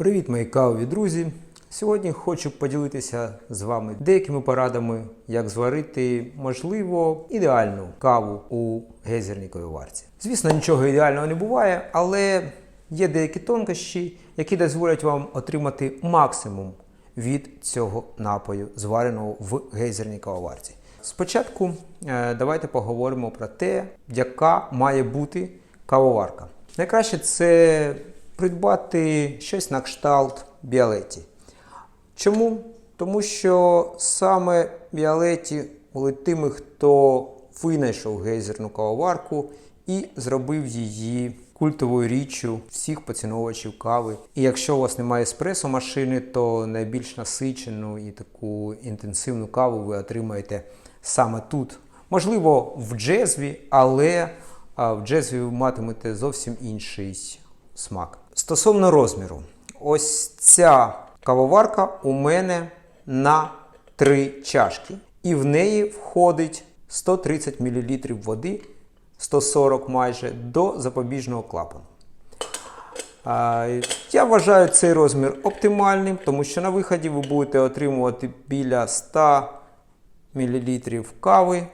Привіт, мої кавові друзі! Сьогодні хочу поділитися з вами деякими порадами, як зварити, можливо, ідеальну каву у гейзерній варці. Звісно, нічого ідеального не буває, але є деякі тонкощі, які дозволять вам отримати максимум від цього напою, звареного в гейзерній кавоварці. Спочатку е, давайте поговоримо про те, яка має бути кавоварка. Найкраще це придбати щось на кшталт Біалеті. Чому? Тому що саме Біалеті були тими, хто винайшов гейзерну кавоварку і зробив її культовою річчю всіх поціновувачів кави. І якщо у вас немає еспресо машини, то найбільш насичену і таку інтенсивну каву ви отримаєте саме тут. Можливо, в джезві, але в джезві ви матимете зовсім інший смак. Стосовно розміру, ось ця кавоварка у мене на 3 чашки, і в неї входить 130 мл води, 140 майже до запобіжного клапану. Я вважаю цей розмір оптимальним, тому що на виході ви будете отримувати біля 100 мл кави,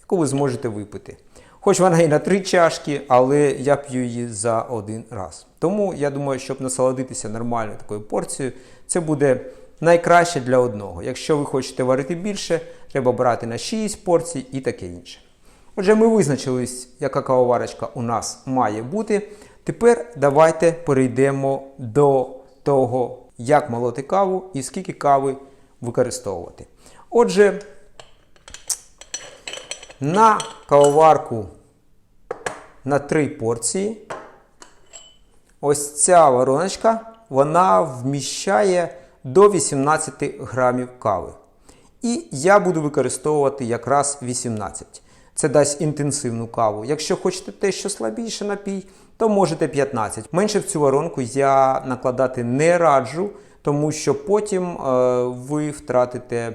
яку ви зможете випити. Хоч вона і на три чашки, але я п'ю її за один раз. Тому я думаю, щоб насолодитися нормальною такою порцією, це буде найкраще для одного. Якщо ви хочете варити більше, треба брати на 6 порцій і таке інше. Отже, ми визначились, яка кавоварочка у нас має бути. Тепер давайте перейдемо до того, як молоти каву і скільки кави використовувати. Отже, на кавоварку на 3 порції. Ось ця вороночка вона вміщає до 18 грамів кави. І я буду використовувати якраз 18. Це дасть інтенсивну каву. Якщо хочете те, що слабіше напій, то можете 15. Менше в цю воронку я накладати не раджу, тому що потім е, ви втратите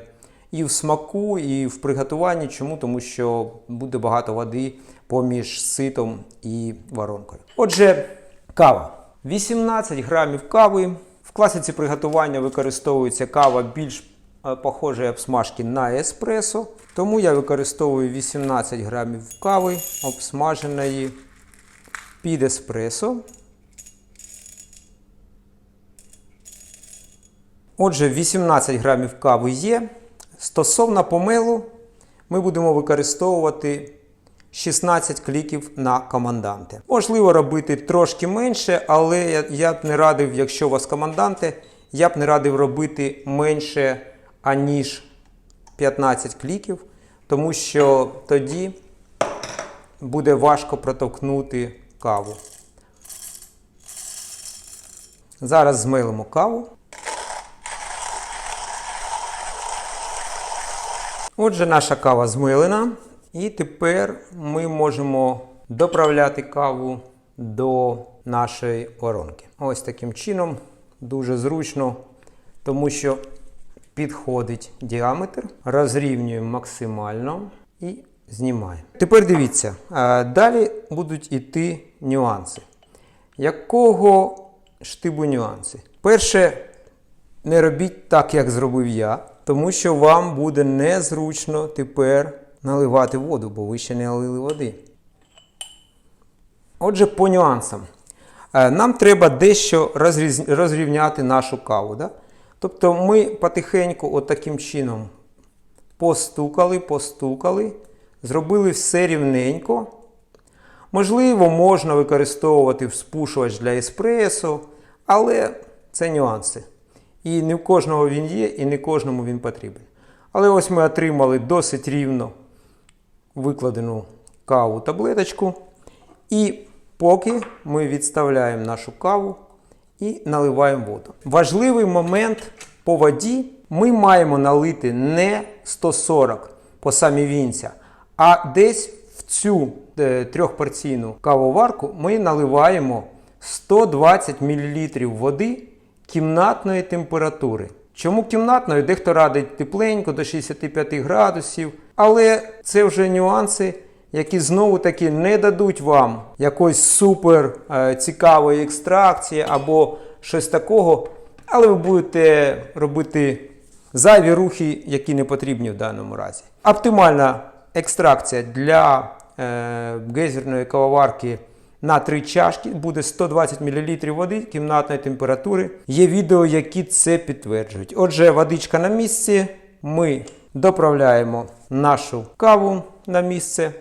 і в смаку, і в приготуванні. Чому? Тому що буде багато води поміж ситом і воронкою. Отже, кава. 18 грамів кави. В класиці приготування використовується кава більш е, похожої обсмажки на еспресо. Тому я використовую 18 грамів кави, обсмаженої під еспресо. Отже, 18 грамів кави є. Стосовно помелу, ми будемо використовувати 16 кліків на команданти. Можливо, робити трошки менше, але я, я б не радив, якщо у вас команданти, я б не радив робити менше, аніж 15 кліків, тому що тоді буде важко протовкнути каву. Зараз змилимо каву. Отже, наша кава змилена. І тепер ми можемо доправляти каву до нашої воронки. Ось таким чином, дуже зручно, тому що підходить діаметр, розрівнюємо максимально і знімаємо. Тепер дивіться, далі будуть іти нюанси. Якого штибу нюанси? Перше, не робіть так, як зробив я, тому що вам буде незручно тепер наливати воду, бо ви ще не налили води. Отже, по нюансам. Е, Нам треба дещо розрівняти нашу каву. Да? Тобто ми потихеньку, от таким чином, постукали, постукали, зробили все рівненько. Можливо, можна використовувати вспушувач для еспресо, але це нюанси. І не в кожного він є, і не кожному він потрібен. Але ось ми отримали досить рівно викладену каву таблеточку. І поки ми відставляємо нашу каву і наливаємо воду. Важливий момент по воді ми маємо налити не 140 по самі вінця, а десь в цю е, трьохпорційну кавоварку ми наливаємо 120 мл води кімнатної температури. Чому кімнатною? Дехто радить тепленько до 65 градусів, але це вже нюанси, які знову таки не дадуть вам якоїсь супер е, цікавої екстракції або щось такого, але ви будете робити зайві рухи, які не потрібні в даному разі. Оптимальна екстракція для е, гейзерної кавоварки на 3 чашки буде 120 мл води кімнатної температури. Є відео, які це підтверджують. Отже, водичка на місці. Ми доправляємо нашу каву на місце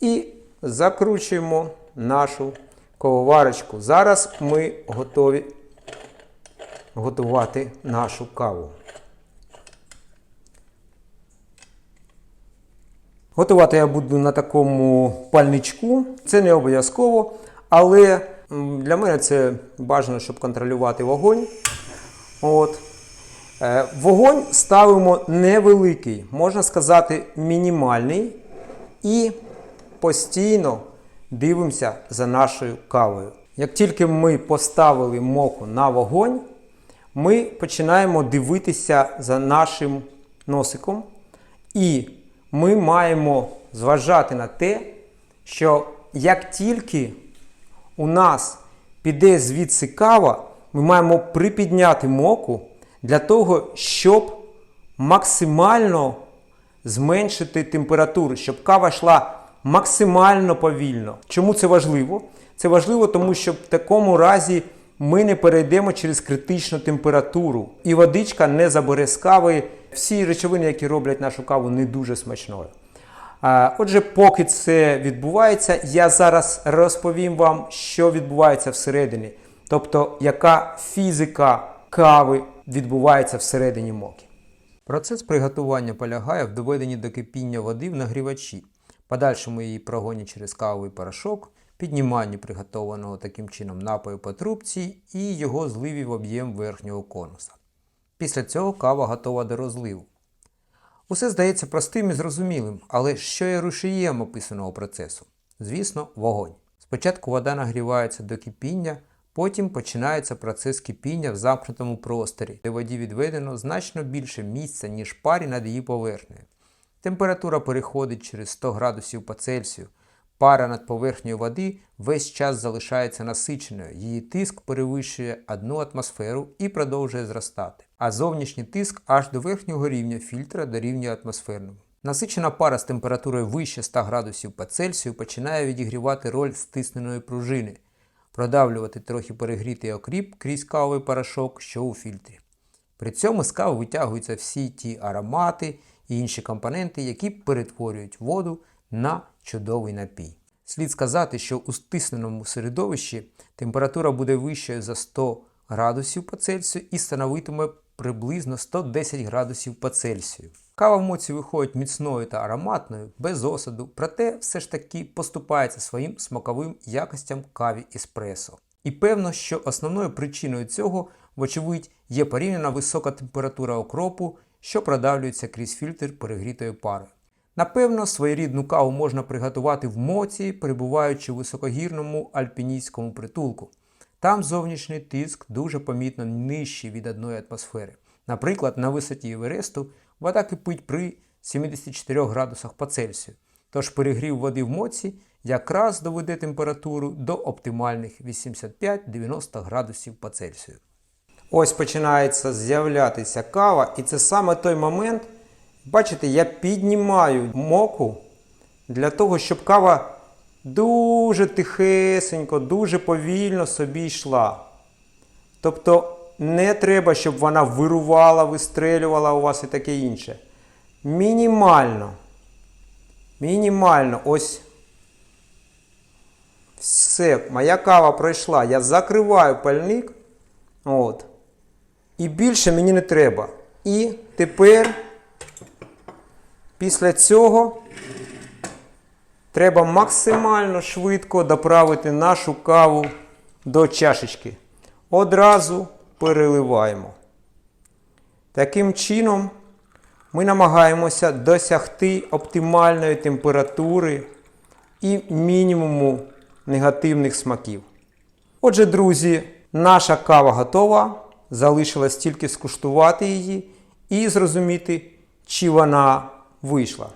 і закручуємо нашу кавоварочку. Зараз ми готові готувати нашу каву. Готувати я буду на такому пальничку. Це не обов'язково, але для мене це бажано, щоб контролювати вогонь. От. Е, Вогонь ставимо невеликий, можна сказати, мінімальний. І постійно дивимося за нашою кавою. Як тільки ми поставили моку на вогонь, ми починаємо дивитися за нашим носиком. І ми маємо зважати на те, що як тільки у нас піде звідси кава, ми маємо припідняти моку для того, щоб максимально зменшити температуру, щоб кава йшла максимально повільно. Чому це важливо? Це важливо, тому що в такому разі ми не перейдемо через критичну температуру, і водичка не забере з кави всі речовини, які роблять нашу каву не дуже смачною. Отже, поки це відбувається, я зараз розповім вам, що відбувається всередині, тобто яка фізика кави відбувається всередині моки. Процес приготування полягає в доведенні до кипіння води в нагрівачі, подальшому її прогоні через кавовий порошок, підніманні приготованого таким чином напою по трубці і його зливі в об'єм верхнього конуса. Після цього кава готова до розливу. Усе здається простим і зрозумілим, але що є рушієм описаного процесу? Звісно, вогонь. Спочатку вода нагрівається до кипіння, потім починається процес кипіння в замкнутому просторі, де воді відведено значно більше місця, ніж парі над її поверхнею. Температура переходить через 100 градусів по Цельсію. Пара над поверхнею води весь час залишається насиченою, її тиск перевищує 1 атмосферу і продовжує зростати, а зовнішній тиск аж до верхнього рівня фільтра дорівнює атмосферному. Насичена пара з температурою вище 100 градусів по Цельсію починає відігрівати роль стисненої пружини, продавлювати трохи перегрітий окріп крізь кавовий порошок, що у фільтрі. При цьому з кави витягуються всі ті аромати і інші компоненти, які перетворюють воду на чудовий напій. Слід сказати, що у стисненому середовищі температура буде вищою за 100 градусів по Цельсію і становитиме приблизно 110 градусів по Цельсію. Кава в моці виходить міцною та ароматною, без осаду, проте все ж таки поступається своїм смаковим якостям каві еспресо. І певно, що основною причиною цього, вочевидь, є порівняно висока температура окропу, що продавлюється крізь фільтр перегрітої пари. Напевно, своєрідну каву можна приготувати в моці, перебуваючи в високогірному альпіністському притулку. Там зовнішній тиск дуже помітно нижчий від 1 атмосфери. Наприклад, на висоті Евересту вода кипить при 74 градусах по Цельсію. Тож перегрів води в моці якраз доведе температуру до оптимальних 85-90 градусів по Цельсію. Ось починається з'являтися кава, і це саме той момент, бачите, я піднімаю моку для того, щоб кава дуже тихесенько, дуже повільно собі йшла. Тобто не треба, щоб вона вирувала, вистрелювала у вас і таке інше. Мінімально. Мінімально. Ось. Все, моя кава пройшла. Я закриваю пальник. От. І більше мені не треба. І тепер, після цього, треба максимально швидко доправити нашу каву до чашечки. Одразу переливаємо. Таким чином, ми намагаємося досягти оптимальної температури і мінімуму негативних смаків. Отже, друзі, наша кава готова. Залишилось тільки скуштувати її і зрозуміти, чи вона вийшла.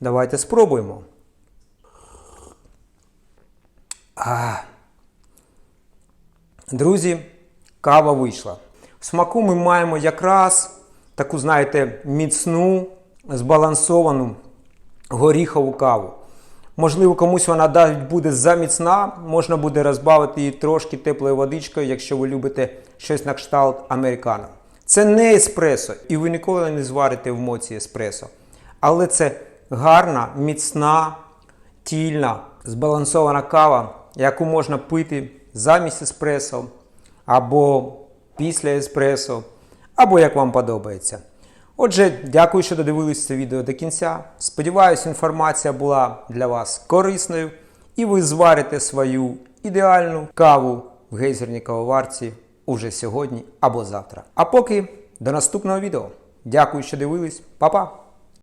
Давайте спробуємо. А. Друзі, кава вийшла. В смаку ми маємо якраз таку, знаєте, міцну, збалансовану горіхову каву. Можливо, комусь вона навіть буде заміцна, можна буде розбавити її трошки теплою водичкою, якщо ви любите щось на кшталт американо. Це не еспресо, і ви ніколи не зварите в моці еспресо. Але це гарна, міцна, тільна, збалансована кава, яку можна пити замість еспресо, або після еспресо, або як вам подобається. Отже, дякую, що додивились це відео до кінця. Сподіваюсь, інформація була для вас корисною, і ви зварите свою ідеальну каву в гейзерній кавоварці уже сьогодні або завтра. А поки до наступного відео. Дякую, що дивились. Па-па!